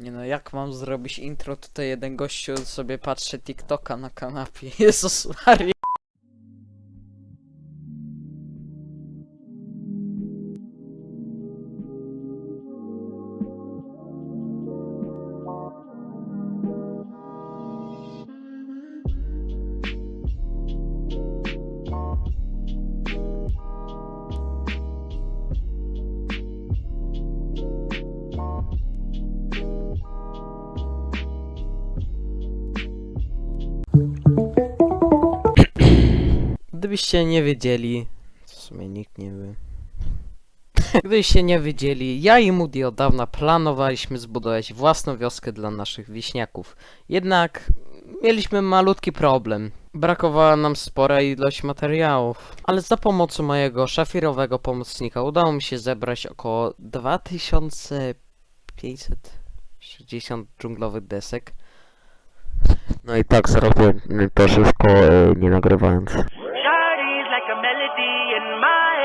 Nie no, jak mam zrobić intro? Tutaj jeden gościu sobie patrzy TikToka na kanapie. Jezus Maria. Gdybyście nie wiedzieli, w sumie nikt nie wie. Gdybyście nie wiedzieli, ja i Moody od dawna planowaliśmy zbudować własną wioskę dla naszych wieśniaków. Jednak mieliśmy malutki problem. Brakowała nam spora ilość materiałów, ale za pomocą mojego szafirowego pomocnika udało mi się zebrać około 2560 dżunglowych desek. No i tak zrobiłem to wszystko e, nie nagrywając. a melody in my